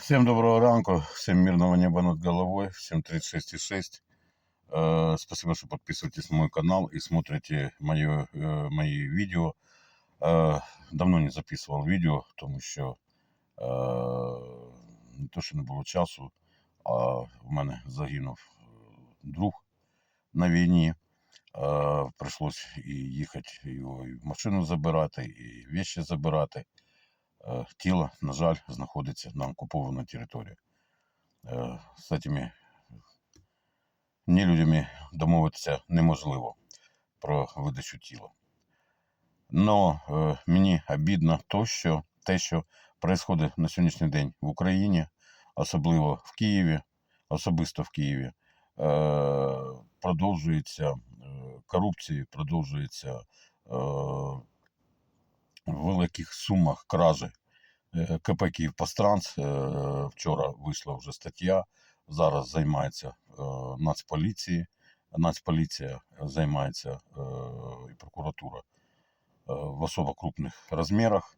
Всем доброго ранку, всем мирного неба над головой, всем 36,6. Э, Спасибо, что подписываетесь на мой канал и смотрите моє, э, мои видео. Э, Давно не записував відео, тому що е, не то, що не було часу, а в мене загинув е, друг на війні. Е, Прийшлось і їхати його і в машину забирати, і вещи забирати. Е, тіло, на жаль, знаходиться на окупованій території. Е, З цими нелюдями домовитися неможливо про видачу тіла. Но е, мені обідно то, що, те, що відбувається на сьогоднішній день в Україні, особливо в Києві, особисто в Києві, продовжується корупція, продовжується в великих сумах кражі. Е, КП «Київпостранс» е, вчора вийшла вже стаття. Зараз займається е, Нацполіції. Нацполіція займається і прокуратура в особо крупних розмірах.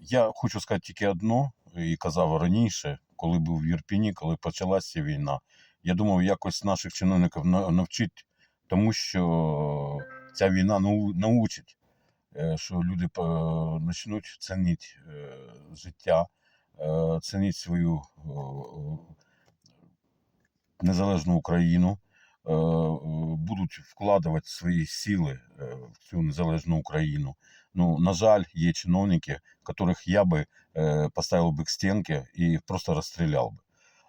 Я хочу сказати тільки одно, і казав раніше, коли був в Єрпіні, коли почалася війна. Я думав, якось наших чиновників на- навчить, тому що ця війна научить, що люди по- почнуть цінити е, життя, е, цінити свою е, незалежну Україну, е, е, будуть вкладати свої сили е, в цю незалежну Україну. Ну, на жаль, є чиновники, которых я бы э, поставил бы к стенке и просто расстрелял бы.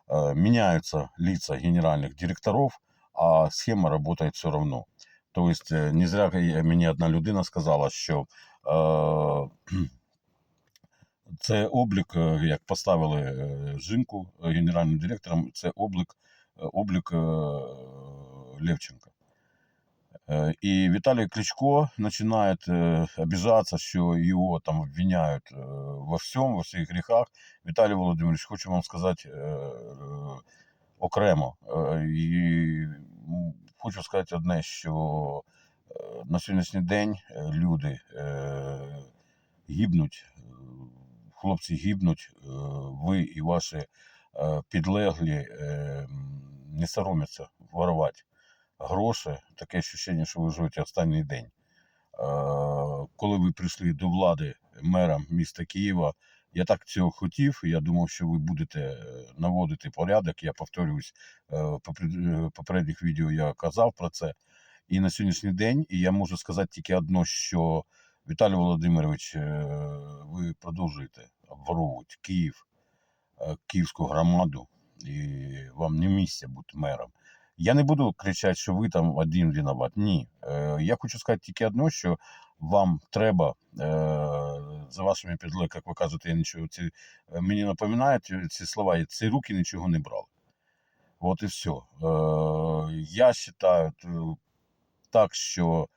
Э, меняются лица генеральных директоров, а схема работает все равно. То есть э, не зря я- мені одна людина сказала, що е, це облік, е, як поставили е, жінку е, генеральним директором, це облік, е, облік е, Левченка. Э, И Виталий Кличко начинает э, обижаться, что его там обвиняют э, во всем, во всех грехах. Виталий Володимирович, хочу вам сказати е, е, окремо. Е, І м, хочу сказати одне, що е, на сьогоднішній день е, люди е, гибнуть, хлопці гибнуть, ви і ваші підлеглі не соромляться воровати гроші, таке відчуття, що ви живете останній день. Коли ви прийшли до влади мером міста Києва, я так цього хотів. Я думав, що ви будете е, наводити порядок. Я повторююсь, е, в е, попередніх відео я казав про це. І на сьогоднішній день, і я можу сказати тільки одно, що Віталій Володимирович, ви продовжуєте обворовувати Київ, київську громаду, і вам не місце бути мером. Я не буду кричати, що ви там один виноват. Ні. Е, я хочу сказати тільки одно, що вам треба е, за вашими підлеглими, як ви кажете, я нічого ці, е, мені напоминають ці слова, ці руки нічого не брали. От і все. Я вважаю так, що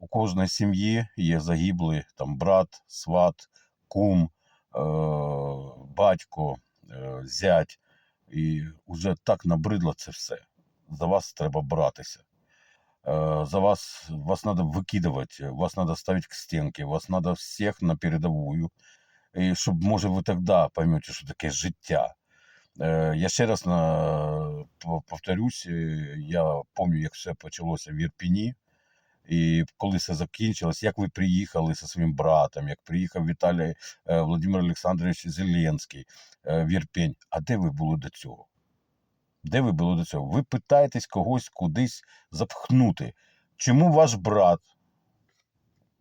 у кожної сім'ї є загиблий там брат, сват, кум, батько, зять. І вже так набридло це все. За вас треба братися. Е, За вас вас треба викидувати, вас треба ставити к стінки, вас треба всіх на передовую. І щоб, може, ви тоді поймете, що таке життя. Е, Я ще раз на, повторюсь, е, я пам'ятаю, як все почалося в Ірпіні. І коли це закінчилось, як ви приїхали зі своїм братом, як приїхав Віталій Володимир Олександрович Зеленський в Ірпінь. А де ви були до цього? Де ви були до цього? Ви питаєтесь когось кудись запхнути. Чому ваш брат?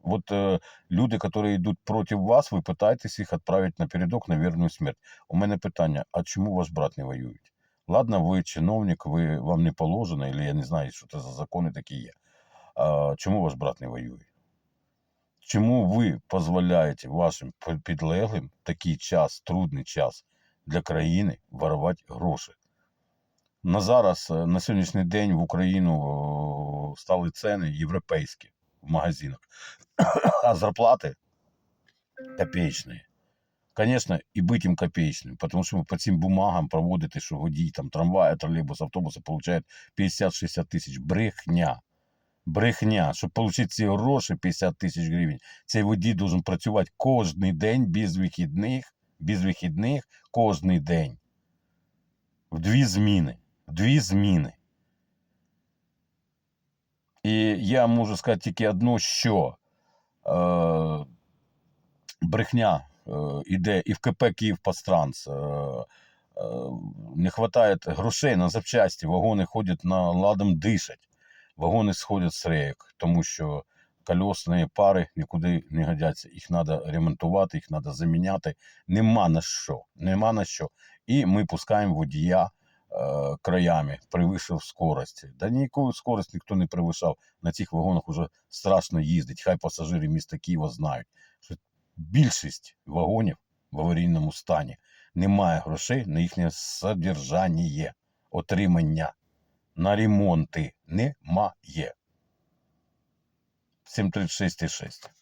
От е, люди, які йдуть проти вас, ви питаєтесь їх відправити на передок на вірну смерть. У мене питання: а чому ваш брат не воює? Ладно, ви чиновник, ви, вам не положено, або я не знаю, що це за закони такі є. А, чому ваш брат не воює? Чому ви дозволяєте вашим підлеглим такий час, трудний час для країни воровати гроші? На зараз, е, на сьогоднішній день в Україну стали ціни європейські в магазинах, а зарплати копеечні. Конечно, і бути їм копеечним, тому що по цим бумагам проводити, що водій там трамвая, тролейбус, автобуса получає 50-60 тисяч. Брехня. Брехня. Щоб отримати ці гроші, 50 тисяч гривень, цей водій должен працювати кожен день без вихідних без вихідних кожний день. В дві зміни. Дві зміни. І я можу сказати тільки одно, що е, брехня е, іде і в КП Київпастранс. Е, е, не вистачає грошей на запчасті, вагони ходять на ладом дишать, вагони сходять з рейок, тому що колесні пари нікуди не годяться. Їх треба ремонтувати, їх треба заміняти. Нема на що. Нема на що. І ми пускаємо водія краями, превишив скорості. Да ніякої скорості ніхто не перевищав. На цих вагонах уже страшно їздить. Хай пасажири міста Києва знають, що більшість вагонів в аварійному стані немає грошей на їхнє содержання, отримання, на ремонти немає. 736,6.